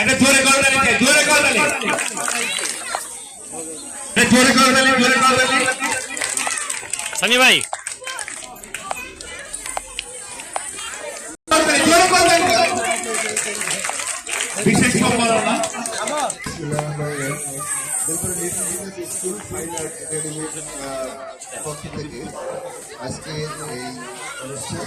একটা জোরে চাই জোরে করতালি জোরে ভাই করতালি জোরে করতালি বিশেষ সম্মাননা স্কুল ফাইন আর্ট একাডেমির পক্ষ থেকে আজকে এই অনুষ্ঠান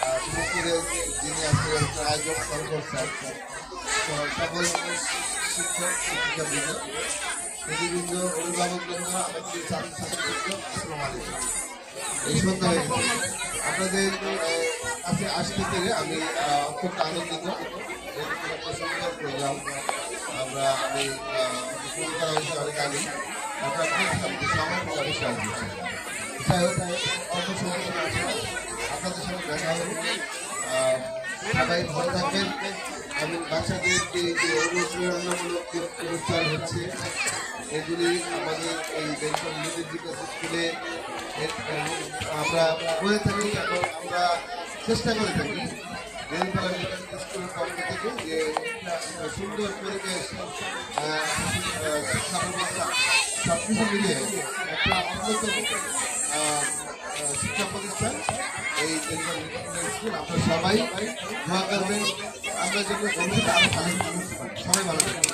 যিনি আজকে আয়োজক সরকার স্যার, সহ সকল শিক্ষক, শিক্ষিকাবৃন্দ দিদিবৃন্দ অভিভাবকবৃন্দ আমাদের ছাত্রছাত্রীবৃন্দ, আসসালামু আলাইকুম। আপনাদের কাছে আসতে পেরে আমি অত্যন্ত আনন্দিত। একটা সুন্দর প্রোগ্রাম আমরা আমি শুরু অল্প সময় আপনাদের সাথে দেখা হবে। সবাই ভালো থাকবেন। আমি বাচ্চাদের যে অনুপ্রেরণামূলক অনুষ্ঠান হচ্ছে, এগুলি আমাদের এই বেঙ্গল মিউজিক স্কুলে আমরা করে থাকি এবং আমরা চেষ্টা করে থাকি মিউজিক স্কুলের পক্ষ থেকে যে সুন্দর পরিবেশ শিক্ষা ব্যবস্থা সব কিছু একটা শিক্ষা প্রতিষ্ঠান। এই স্কুল আপনারা সবাই দোয়া করবেন। আমরা যেন সবাই ভালো থাকবেন।